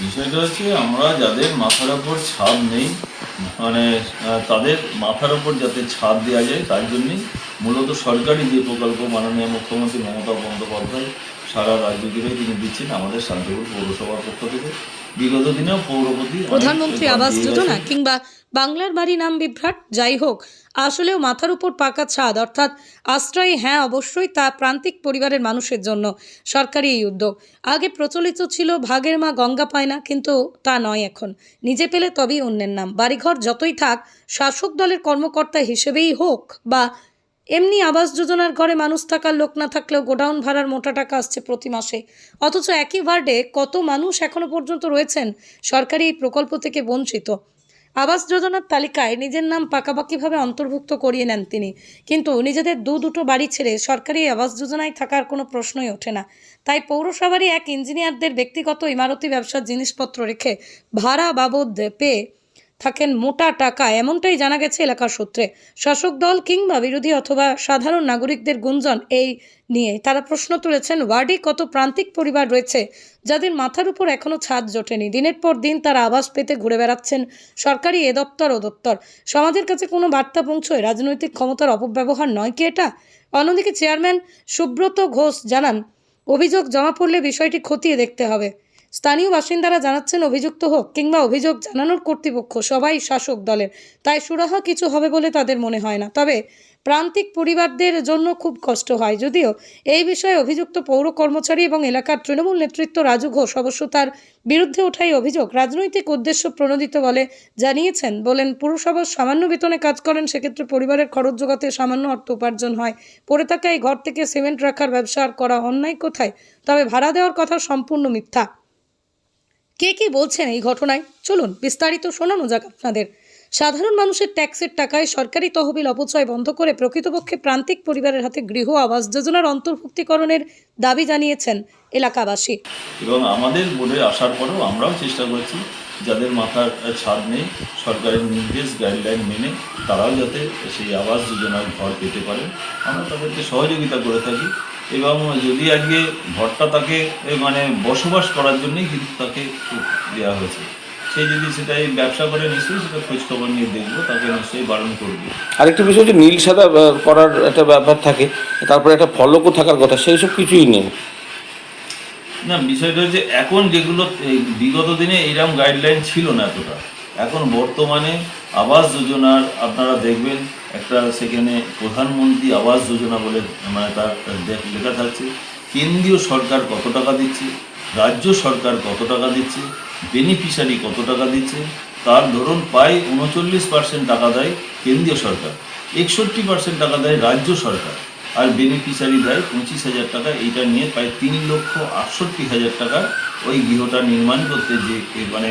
বিষয়টা হচ্ছে আমরা যাদের মাথার ওপর ছাদ নেই মানে তাদের মাথার ওপর যাতে ছাদ দেওয়া যায় তার জন্যই মূলত সরকারি যে প্রকল্প মাননীয় মুখ্যমন্ত্রী মমতা বন্দ্যোপাধ্যায় সারা রাজ্য জুড়ে তিনি দিচ্ছেন আমাদের শান্তিপুর পৌরসভার পক্ষ থেকে। বিগত দিনেও পৌরপতি প্রধানমন্ত্রী আবাস যোজনা কিংবা বাংলার বাড়ি নাম বিভ্রাট, যাই হোক, আসলেও মাথার উপর পাকা ছাদ, অর্থাৎ আশ্রয় হ্যাঁ অবশ্যই তা প্রান্তিক পরিবারের মানুষের জন্য সরকারি এই উদ্যোগ। আগে প্রচলিত ছিল ভাগের মা গঙ্গা পায় না, কিন্তু তা নয় এখন। নিজে পেলে তবেই অন্যের নাম। বাড়িঘর যতই থাক, শাসক দলের কর্মকর্তা হিসেবেই হোক বা এমনি আবাস যোজনার ঘরে মানুষ থাকার লোক না থাকলেও গোডাউন ভাড়ার মোটা টাকা আসছে প্রতি মাসে। অথচ একই ওয়ার্ডে কত মানুষ এখনও পর্যন্ত রয়েছেন সরকারি এই প্রকল্প থেকে বঞ্চিত। আবাস যোজনার তালিকায় নিজের নাম পাকাপাকিভাবে অন্তর্ভুক্ত করিয়ে নেন তিনি। কিন্তু নিজেদের দু দুটো বাড়ি ছেড়ে সরকারি আবাস যোজনায় থাকার কোনো প্রশ্নই ওঠে না। তাই পৌরসভারই এক ইঞ্জিনিয়ারদের ব্যক্তিগত ইমারতি ব্যবসার জিনিসপত্র রেখে ভাড়া বাবদ পেয়ে থাকেন মোটা টাকা, এমনটাই জানা গেছে এলাকার সূত্রে। শাসক দল কিংবা বিরোধী অথবা সাধারণ নাগরিকদের গুঞ্জন এই নিয়ে। তারা প্রশ্ন তুলেছেন, ওয়ার্ডে কত প্রান্তিক পরিবার রয়েছে যাদের মাথার উপর এখনও ছাদ জোটেনি? দিনের পর দিন তারা আবাস পেতে ঘুরে বেড়াচ্ছেন সরকারি এ দপ্তর ও দপ্তর। সমাজের কাছে কোনো বার্তা পৌঁছয়? রাজনৈতিক ক্ষমতার অপব্যবহার নয় কি এটা? অন্যদিকে চেয়ারম্যান সুব্রত ঘোষ জানান, অভিযোগ জমা পড়লে বিষয়টি খতিয়ে দেখতে হবে। স্থানীয় বাসিন্দারা জানাচ্ছেন, অভিযুক্ত হোক কিংবা অভিযোগ জানানোর কর্তৃপক্ষ, সবাই শাসক দলের। তাই সুরাহা কিছু হবে বলে তাদের মনে হয় না। তবে প্রান্তিক পরিবারদের জন্য খুব কষ্ট হয়। যদিও এই বিষয়ে অভিযুক্ত পৌর কর্মচারী এবং এলাকার তৃণমূল নেতৃত্ব রাজু ঘোষ অবশ্য তার বিরুদ্ধে ওঠাই অভিযোগ। রাজনৈতিক উদ্দেশ্য প্রণোদিত বলে জানিয়েছেন বলেন, পুরসভার সামান্য বেতনে কাজ করেন, সেক্ষেত্রে পরিবারের খরচ জোগাতে সামান্য অর্থ উপার্জন হয়। পড়ে থাকা এই ঘর থেকে সিমেন্ট রাখার ব্যবসা করা অন্যায় কোথায়? তবে ভাড়া দেওয়ার কথা সম্পূর্ণ মিথ্যা। কে কি বলছেন এই ঘটনায়? চলুন বিস্তারিত শোনানো যাক আপনাদের। সাধারণ মানুষের ট্যাক্সের টাকায় সরকারি তহবিল অপচয় বন্ধ করে প্রকৃতপক্ষে প্রান্তিক পরিবারের হাতে গৃহ আবাস যোজনার অন্তর্ভুক্তিকরণের দাবি জানিয়েছেন এলাকাবাসী। এবং আমাদের বোর্ডে আসার পরেও আমরাও চেষ্টা করছি, যাদের মাথার ছাদ নেই, সরকারের নির্দেশ গাইডলাইন মেনে তারাও যাতে সেই আবাস যোজনার ঘর পেতে পারে। আমরা তাদেরকে সহযোগিতা করে থাকি। এবং যদি আজকে ঘরটা তাকে মানে বসবাস করার জন্যই কিন্তু তাকে দেওয়া হয়েছে। সেই যদি সেটাই ব্যবসা করে নিশ্চয়ই সেটা খোঁজখবর নিয়ে দেখব তাকে নিশ্চয়ই বারণ করব। আরেকটি বিষয় হচ্ছে নীল সাদা করার একটা ব্যাপার থাকে তারপরে একটা ফলকও থাকার কথা সেই সব কিছুই নেই। না বিষয়টা হচ্ছে এখন যেগুলো বিগত দিনে এরকম গাইডলাইন ছিল না এতটা। এখন বর্তমানে আবাস যোজনার আপনারা দেখবেন একটা সেখানে প্রধানমন্ত্রী আবাস যোজনা বলে মানে তার লেখা থাকছে। কেন্দ্রীয় সরকার কত টাকা দিচ্ছে? রাজ্য সরকার কত টাকা দিচ্ছে? বেনিফিশিয়ারি কত টাকা দিচ্ছে? তার ধরুন প্রায় উনচল্লিশ পার্সেন্ট টাকা দেয় কেন্দ্রীয় সরকার। একষট্টি পার্সেন্ট টাকা দেয় রাজ্য সরকার। আর বেনিফিশিয়ারি দেয় পঁচিশ হাজার টাকা, এইটা নিয়ে প্রায় তিন লক্ষ আটষট্টি হাজার টাকা ওই গৃহটা নির্মাণ করতে যে মানে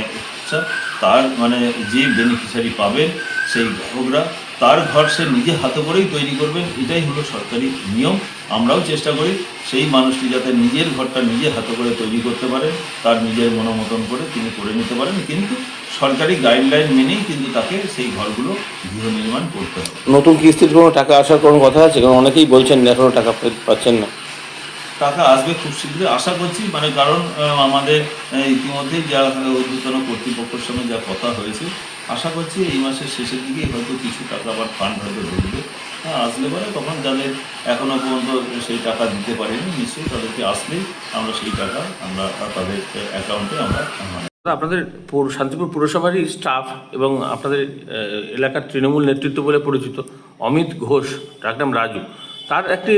তার মানে যে বেনিফিশিয়ারি পাবে সেই গ্রাহকরা তার ঘর সে নিজে হাতে করেই তৈরি করবেন এটাই হলো সরকারি নিয়ম। আমরাও চেষ্টা করি সেই মানুষটি যাতে নিজের ঘরটা নিজে হাতে করে তৈরি করতে পারে তার নিজের মনোমতন করে তিনি করে নিতে পারেন কিন্তু সরকারি গাইডলাইন মেনেই কিন্তু তাকে সেই ঘরগুলো গৃহ নির্মাণ করতে হবে। নতুন কিস্তির কোনো টাকা আসার কোনো কথা আছে? কারণ অনেকেই বলছেন এখনও টাকা পাচ্ছেন না। টাকা আসবে খুব শীঘ্রই আশা করছি মানে কারণ আমাদের ইতিমধ্যেই যা ঊর্ধ্বতন কর্তৃপক্ষের সঙ্গে যা কথা হয়েছে আশা করছি এই মাসের শেষের দিকেই হয়তো কিছু টাকা আবার ফান্ড হয়তো ঢুকবে। হ্যাঁ আসলে পরে তখন যাদের এখনও পর্যন্ত সেই টাকা দিতে পারেনি, নিশ্চয়ই তাদেরকে আসলেই আমরা সেই টাকা আমরা তাদের অ্যাকাউন্টে আমরা আপনাদের পৌর শান্তিপুর পুরসভারই স্টাফ এবং আপনাদের এলাকার তৃণমূল নেতৃত্ব বলে পরিচিত অমিত ঘোষ, তার নাম রাজু। তার একটি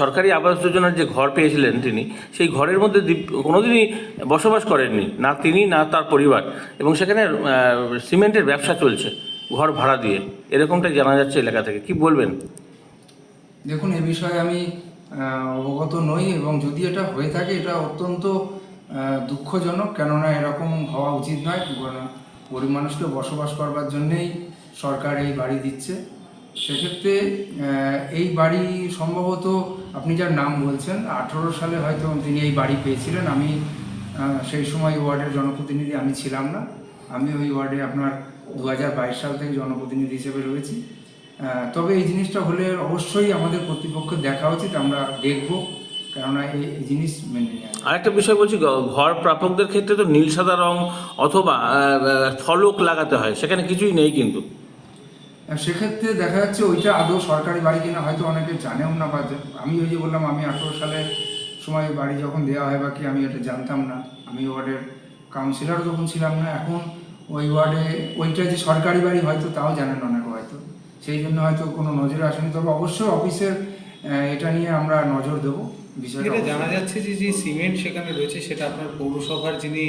সরকারি আবাস যোজনার যে ঘর পেয়েছিলেন তিনি, সেই ঘরের মধ্যে কোনোদিনই বসবাস করেননি, না তিনি, না তার পরিবার। এবং সেখানে সিমেন্টের ব্যবসা চলছে, ঘর ভাড়া দিয়ে। এরকমটাই জানা যাচ্ছে এলাকা থেকে, কি বলবেন? দেখুন, এ বিষয়ে আমি অবগত নই, এবং যদি এটা হয়ে থাকে, এটা অত্যন্ত দুঃখজনক, কেননা এরকম হওয়া উচিত নয়। গরিব মানুষকে বসবাস করবার জন্যেই সরকার এই বাড়ি দিচ্ছে। সেক্ষেত্রে এই বাড়ি সম্ভবত আপনি যার নাম বলছেন, আঠেরো সালে হয়তো তিনি এই বাড়ি পেয়েছিলেন। আমি সেই সময় ওয়ার্ডের জনপ্রতিনিধি আমি ছিলাম না। আমি ওই ওয়ার্ডে আপনার দু হাজার বাইশ সাল থেকে জনপ্রতিনিধি হিসেবে রয়েছি। তবে এই জিনিসটা হলে অবশ্যই আমাদের কর্তৃপক্ষের দেখা উচিত, আমরা দেখব। কেননা এই জিনিস মেনে। আরেকটা বিষয় বলছি ঘর প্রাপকদের ক্ষেত্রে তো নীল, সাদা রং অথবা ফলক লাগাতে হয়, সেখানে কিছুই নেই কিন্তু। সেক্ষেত্রে দেখা যাচ্ছে ওইটা আদৌ সরকারি বাড়ি কিনা হয়তো অনেকে জানেও না বা আমি ওই যে বললাম আমি আঠেরো সালে সময় বাড়ি যখন দেওয়া হয় বা কি আমি এটা জানতাম না। আমি ওয়ার্ডের কাউন্সিলরও তখন ছিলাম না এখন ওই ওয়ার্ডে ওইটা যে সরকারি বাড়ি হয়তো তাও জানেন অনেকে হয়তো। সেই জন্য হয়তো কোনো নজরে আসেনি। তবে অবশ্যই অফিসের এটা নিয়ে আমরা নজর দেবো। বিষয়টা জানা যাচ্ছে যে যে সিমেন্ট সেখানে রয়েছে সেটা আপনার পৌরসভার যিনি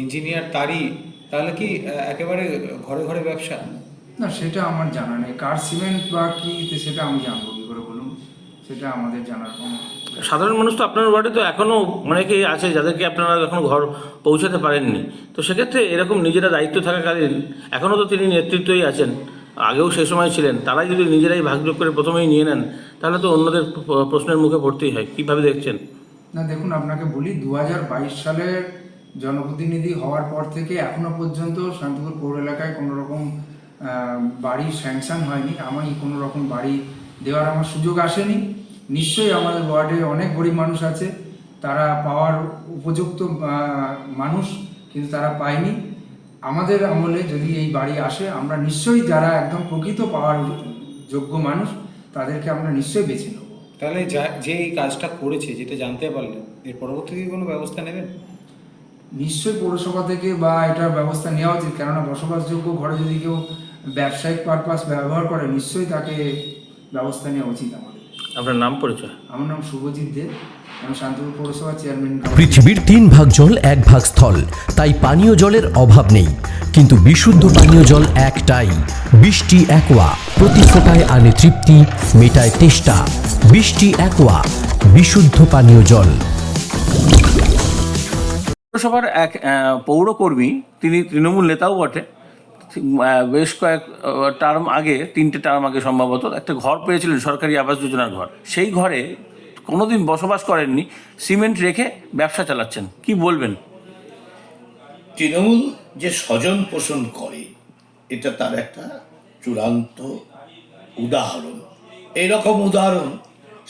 ইঞ্জিনিয়ার তারই তাহলে কি একেবারে ঘরে ঘরে ব্যবসা? না সেটা আমার জানা নেই। কার সিমেন্ট বা কি সেটা আমি জানব কি করে বলুন? সেটা আমাদের জানার কোনো সাধারণ মানুষ তো আপনার ওয়ার্ডে তো এখনও অনেকেই আছে যাদেরকে আপনারা এখনও ঘর পৌঁছাতে পারেননি। তো সেক্ষেত্রে এরকম নিজেরা দায়িত্ব থাকাকালীন এখনও তো তিনি নেতৃত্বই আছেন আগেও সেই সময় ছিলেন তারাই যদি নিজেরাই ভাগযোগ করে প্রথমেই নিয়ে নেন তাহলে তো অন্যদের প্রশ্নের মুখে পড়তেই হয় কীভাবে দেখছেন? না দেখুন আপনাকে বলি দু হাজার বাইশ সালের জনপ্রতিনিধি হওয়ার পর থেকে এখনও পর্যন্ত শান্তিপুর পৌর এলাকায় কোনো রকম বাড়ি স্যাংশন হয়নি। আমি কোনো রকম বাড়ি দেওয়ার আমার সুযোগ আসেনি। নিশ্চয়ই আমাদের ওয়ার্ডে অনেক গরিব মানুষ আছে। তারা পাওয়ার উপযুক্ত মানুষ কিন্তু তারা পায়নি। আমাদের আমলে যদি এই বাড়ি আসে আমরা নিশ্চয়ই যারা একদম প্রকৃত পাওয়ার যোগ্য মানুষ তাদেরকে আমরা নিশ্চয়ই বেছে নেব। তাহলে যা- যে এই কাজটা করেছে যেটা জানতে পারলেন এর পরবর্তীতে কি কোনো ব্যবস্থা নেবেন? নিশ্চয়ই পৌরসভা থেকে বা এটার ব্যবস্থা নেওয়া উচিত। কেননা বসবাসযোগ্য ঘরে যদি কেউ ব্যবসায়িক পারপাস ব্যবহার করে নিশ্চয়ই তাকে ব্যবস্থা নেওয়া উচিত আমাদের। আপনার নাম পরিচয়? আমার নাম শুভজিৎ দে আমি শান্তিপুর চেয়ারম্যান পৃথিবীর তিন ভাগ জল এক ভাগ স্থল তাই পানীয় জলের অভাব নেই। কিন্তু বিশুদ্ধ পানীয় জল একটাই বৃষ্টি একোয়া প্রতি ফোটায় আনে তৃপ্তি মেটায় তেষ্টা। বৃষ্টি একোয়া বিশুদ্ধ পানীয় জল। পৌরসভার এক পৌরকর্মী তিনি তৃণমূল নেতাও বটে। বেশ কয়েক টার্ম আগে, তিনটে টার্ম আগে সম্ভবত একটা ঘর পেয়েছিলেন সরকারি আবাস যোজনার ঘর। সেই ঘরে কোনোদিন বসবাস করেননি, সিমেন্ট রেখে ব্যবসা চালাচ্ছেন। কি বলবেন? তৃণমূল যে স্বজন পোষণ করে, এটা তার একটা চূড়ান্ত উদাহরণ। এইরকম উদাহরণ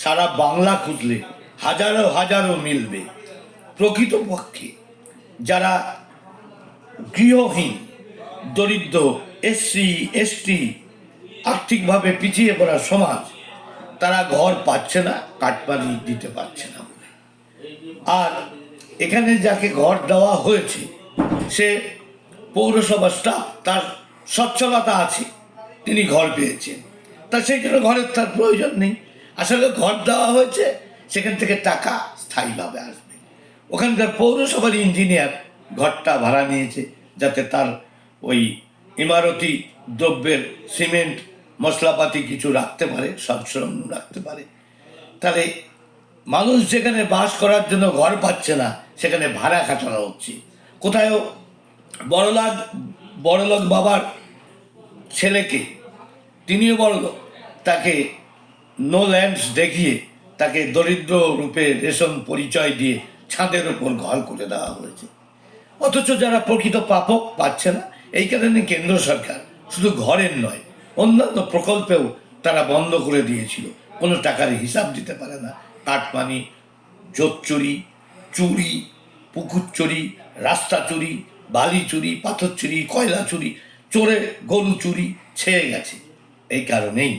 সারা বাংলা খুঁজলে হাজারো হাজারো মিলবে। প্রকৃতপক্ষে যারা গৃহহীন দরিদ্র এসসি এসটি আর্থিকভাবে পিছিয়ে পড়া সমাজ, তারা ঘর পাচ্ছে না কাটপানি দিতে পারছে না আর এখানে যাকে ঘর দেওয়া হয়েছে, সে পৌরসভা স্টাফ তার সচ্ছলতা আছে, তিনি ঘর পেয়েছেন। তা সেই জন্য ঘরের তার প্রয়োজন নেই। আসলে ঘর দেওয়া হয়েছে, সেখান থেকে টাকা স্থায়ীভাবে আসবে। ওখানকার পৌরসভার ইঞ্জিনিয়ার ঘরটা ভাড়া নিয়েছে, যাতে তার ওই ইমারতি দ্রব্যের সিমেন্ট, মশলাপাতি কিছু রাখতে পারে সবশ্রম রাখতে পারে। তাহলে মানুষ যেখানে বাস করার জন্য ঘর পাচ্ছে না, সেখানে ভাড়া খাটানো হচ্ছে। কোথায়ও বড়লাগ বড়লোক বাবার ছেলেকে, তিনিও বড়লোক তাকে নো ল্যান্ডস দেখিয়ে তাকে দরিদ্র রূপে রেশন পরিচয় দিয়ে ছাদের ওপর ঘর করে দেওয়া হয়েছে। অথচ যারা প্রকৃত প্রাপক পাচ্ছে না এই কারণে কেন্দ্র সরকার, শুধু ঘরের নয়, অন্যান্য প্রকল্পেও তারা বন্ধ করে দিয়েছিল। কোনো টাকার হিসাব দিতে পারে না। কাঠমানি জোত চুরি চুরি পুকুর চুরি, রাস্তা চুরি, বালি চুরি, পাথর চুরি, কয়লা চুরি, চোরে গরু চুরি ছেয়ে গেছে। এই কারণেই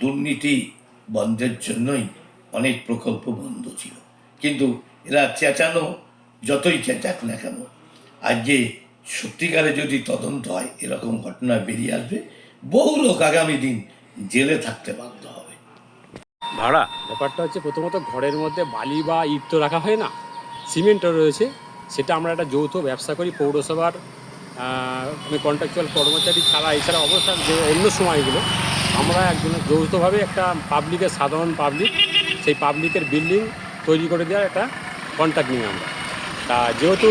দুর্নীতি বন্ধের জন্যই অনেক প্রকল্প বন্ধ ছিল। কিন্তু এরা চেঁচানো, যতই চেঁচাক না কেন আজ যে সত্যিকারে যদি তদন্ত হয়, এরকম ঘটনা বেরিয়ে আসবে, বহু লোক আগামী দিন জেলে থাকতে বাধ্য হবে। ভাড়া, ব্যাপারটা হচ্ছে প্রথমত ঘরের মধ্যে বালি বা ইট তো রাখা হয় না, সিমেন্টও রয়েছে, সেটা আমরা একটা যৌথ ব্যবসা করি, পৌরসভার আমি কন্ট্রাকচুয়াল কর্মচারী ছাড়া, এছাড়া অবস্থান যে অন্য সময়গুলো, আমরা একজন যৌথভাবে একটা পাবলিকের সাধারণ পাবলিক সেই পাবলিকের বিল্ডিং তৈরি করে দেওয়ার একটা কন্ট্রাক্ট নিই আমরা। তা যেহেতু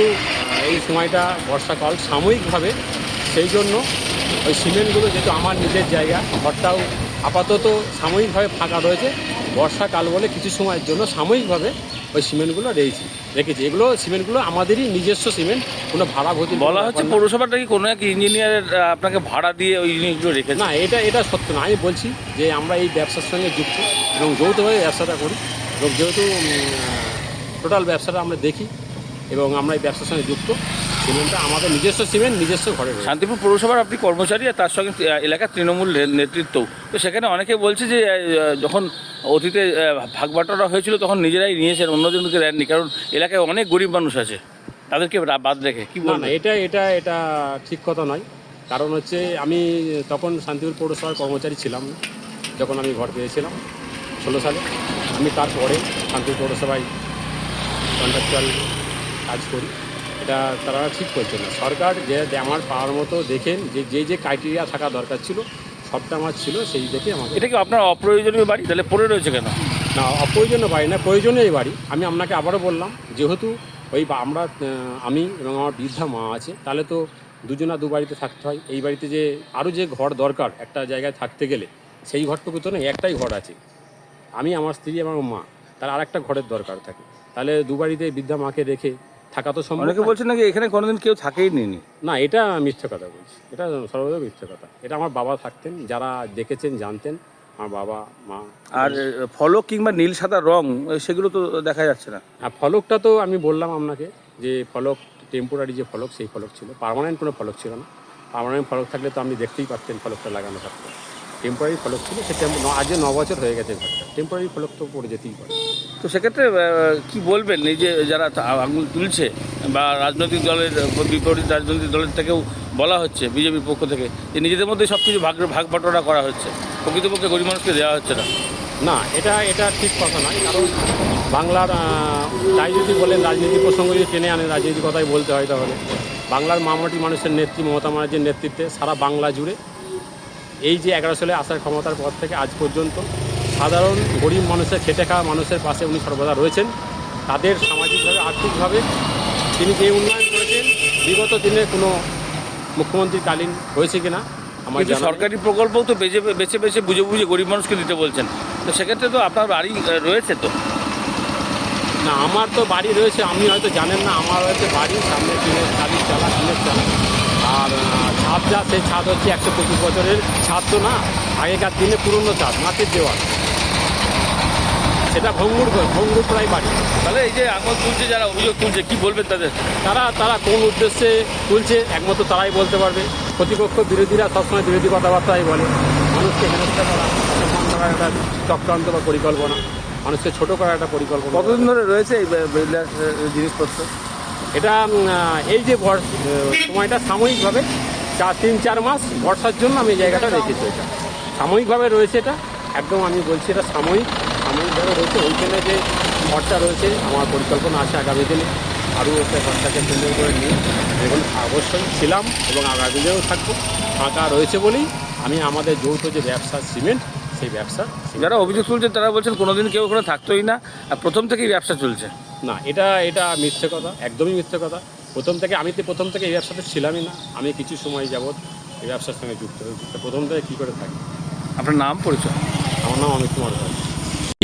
এই সময়টা বর্ষাকাল সাময়িকভাবে সেই জন্য ওই সিমেন্টগুলো যেহেতু আমার নিজের জায়গা ঘরটাও আপাতত সাময়িকভাবে ফাঁকা রয়েছে। বর্ষাকাল বলে কিছু সময়ের জন্য সাময়িকভাবে ওই সিমেন্টগুলো রেখেছি রেখেছি। এগুলো সিমেন্টগুলো আমাদেরই নিজস্ব সিমেন্ট কোনো ভাড়া ভর্তি বলা হচ্ছে পৌরসভাটা কি কোনো এক ইঞ্জিনিয়ারের আপনাকে ভাড়া দিয়ে ওই জিনিসগুলো রেখেছে? না এটা এটা সত্য না। আমি বলছি যে আমরা এই ব্যবসার সঙ্গে যুক্ত এবং যৌথভাবে ব্যবসাটা করি এবং যেহেতু টোটাল ব্যবসাটা আমরা দেখি। এবং আমরা এই ব্যবসার সঙ্গে যুক্ত। সিমেন্টটা আমাদের নিজস্ব সিমেন্ট নিজস্ব ঘরে শান্তিপুর পৌরসভার আপনি কর্মচারী আর তার সঙ্গে এলাকার তৃণমূল নেতৃত্ব। তো সেখানে অনেকে বলছে যে যখন অতীতে আহ, ভাগ বাটোয়ারা হয়েছিল তখন নিজেরাই নিয়েছেন অন্যজনকে দেননি কারণ এলাকায় অনেক গরিব মানুষ আছে। তাদেরকে বাদ রেখে কি না এটা এটা এটা ঠিক কথা নয়। কারণ হচ্ছে আমি তখন শান্তিপুর পৌরসভার কর্মচারী ছিলাম যখন আমি ঘর পেয়েছিলাম ষোলো সালে। আমি তারপরে শান্তিপুর পৌরসভায় কন্ট্রাকচুয়াল কাজ করি। এটা তারা ঠিক করছে না। সরকার যে আমার পাওয়ার মতো দেখেন যে যে যে ক্রাইটেরিয়া থাকা দরকার ছিল সবটা আমার ছিল সেই দেখে আমাকে এটা কি আপনার অপ্রয়োজনীয় বাড়ি? তাহলে পড়ে রয়েছে কেন? না অপ্রয়োজনীয় বাড়ি না প্রয়োজনীয় বাড়ি। আমি আপনাকে আবারও বললাম যেহেতু ওই আমরা আমি এবং আমার বৃদ্ধা মা আছে তাহলে তো দুজনা দু বাড়িতে থাকতে হয়। এই বাড়িতে যে আরও যে ঘর দরকার একটা জায়গায় থাকতে গেলে সেই ঘরটুকু তো না একটাই ঘর আছে। আমি আমার স্ত্রী এবং মা তার আর একটা ঘরের দরকার থাকে। তাহলে দু বাড়িতে বৃদ্ধা মাকে রেখে থাকা তো সম্ভব অনেকে না। বলছেন নাকি এখানে কোনোদিন কেউ থাকেই নি না এটা মিথ্যে কথা বলছি। এটা সর্বদা মিথ্যে কথা। এটা আমার বাবা থাকতেন যারা দেখেছেন জানতেন আমার বাবা মা। আর ফলক কিংবা নীল সাদা রং সেগুলো তো দেখা যাচ্ছে না। আর ফলকটা তো আমি বললাম আপনাকে যে ফলক টেম্পোরারি যে ফলক সেই ফলক ছিল। পারমানেন্ট কোনো ফলক ছিল না। পার্মানেন্ট ফলক থাকলে তো আপনি দেখতেই পারতেন ফলকটা লাগানো থাকতো। টেম্পোরারি ফলক ছিল সে আজকে ন বছর হয়ে গেছে ঘরটা। টেম্পোরারি ফলক তো পড়ে যেতেই পারে। তো সেক্ষেত্রে কি বলবেন এই যে যারা আঙুল তুলছে বা রাজনৈতিক দলের বিপরীত রাজনৈতিক দলের থেকেও বলা হচ্ছে বিজেপির পক্ষ থেকে যে নিজেদের মধ্যে সব কিছু ভাগ ভাগ বাটোয়ারা করা হচ্ছে প্রকৃতপক্ষে গরিব মানুষকে দেওয়া হচ্ছে না? না এটা এটা ঠিক কথা নয় কারণ বাংলার রাজনীতি বলেন রাজনীতি প্রসঙ্গ যদি টেনে আনে রাজনীতি কথাই বলতে হয় তাহলে। বাংলার মামাটি মানুষের নেত্রী মমতা ব্যানার্জির নেতৃত্বে সারা বাংলা জুড়ে এই যে এগারো সালে আসার ক্ষমতার পর থেকে আজ পর্যন্ত সাধারণ গরিব মানুষের খেটে খাওয়া মানুষের পাশে উনি সর্বদা রয়েছেন। তাদের সামাজিকভাবে আর্থিকভাবে তিনি যে উন্নয়ন করেছেন বিগত দিনে কোনো মুখ্যমন্ত্রীকালীন হয়েছে কিনা আমার কিন্তু সরকারি প্রকল্পও তো বেছে বেছে বেছে বুঝে বুঝে গরিব মানুষকে দিতে বলছেন। তো সেক্ষেত্রে তো আপনার বাড়ি রয়েছে তো? না আমার তো বাড়ি রয়েছে আপনি হয়তো জানেন না আমার হয়তো বাড়ি সামনে টিনের চালির চালা টিনের চালা আর ছাদ যা সেই ছাদ হচ্ছে একশো পঁচিশ বছরের ছাদ তো না? আগেকার দিনে পুরনো ছাদ মাটির দেওয়াল। সেটা ভঙ্গুর ভঙ্গুর প্রায় বাড়ি। তাহলে এই যে আঙুল তুলছে যারা অভিযোগ তুলছে কি বলবেন তাদের? তারা তারা কোন উদ্দেশ্যে তুলছে একমাত্র তারাই বলতে পারবে। প্রতিপক্ষ বিরোধীরা সবসময় বিরোধী কথাবার্তাই বলে। মানুষকে হেনস্থা করা করার একটা চক্রান্ত বা পরিকল্পনা। মানুষকে ছোট করার একটা পরিকল্পনা। কতদিন ধরে রয়েছে এই জিনিসপত্র? এটা এই যে সময়টা সাময়িকভাবে চার তিন চার মাস বর্ষার জন্য আমি এই জায়গাটা রেখেছি এটা। সাময়িকভাবে রয়েছে এটা একদম আমি বলছি এটা সাময়িক সাময়িকভাবে রয়েছে। ওইখানে যে খরচা রয়েছে আমার পরিকল্পনা আছে আগামী দিনে আরও একটা ঘরটাকে সুন্দর করে নিয়ে। দেখুন অবশ্যই ছিলাম এবং আগামী দিনেও থাকব। ফাঁকা রয়েছে বলেই আমি আমাদের যৌথ যে ব্যবসা সিমেন্ট সেই ব্যবসা যারা অভিযোগ তুলছেন তারা বলছেন কোনোদিন কেউ ওখানে থাকতোই না। আর প্রথম থেকেই ব্যবসা চলছে। না এটা এটা মিথ্যে কথা একদমই মিথ্যে কথা। প্রথম থেকে আমি তো প্রথম থেকে এই ব্যবসাতে ছিলামই না। আমি কিছু সময় যাবৎ এই ব্যবসার সঙ্গে যুক্ত হয়েছি। প্রথম থেকে কী করে থাকি? আপনার নাম পরিচয়? আমার নাম অমিত কুমার।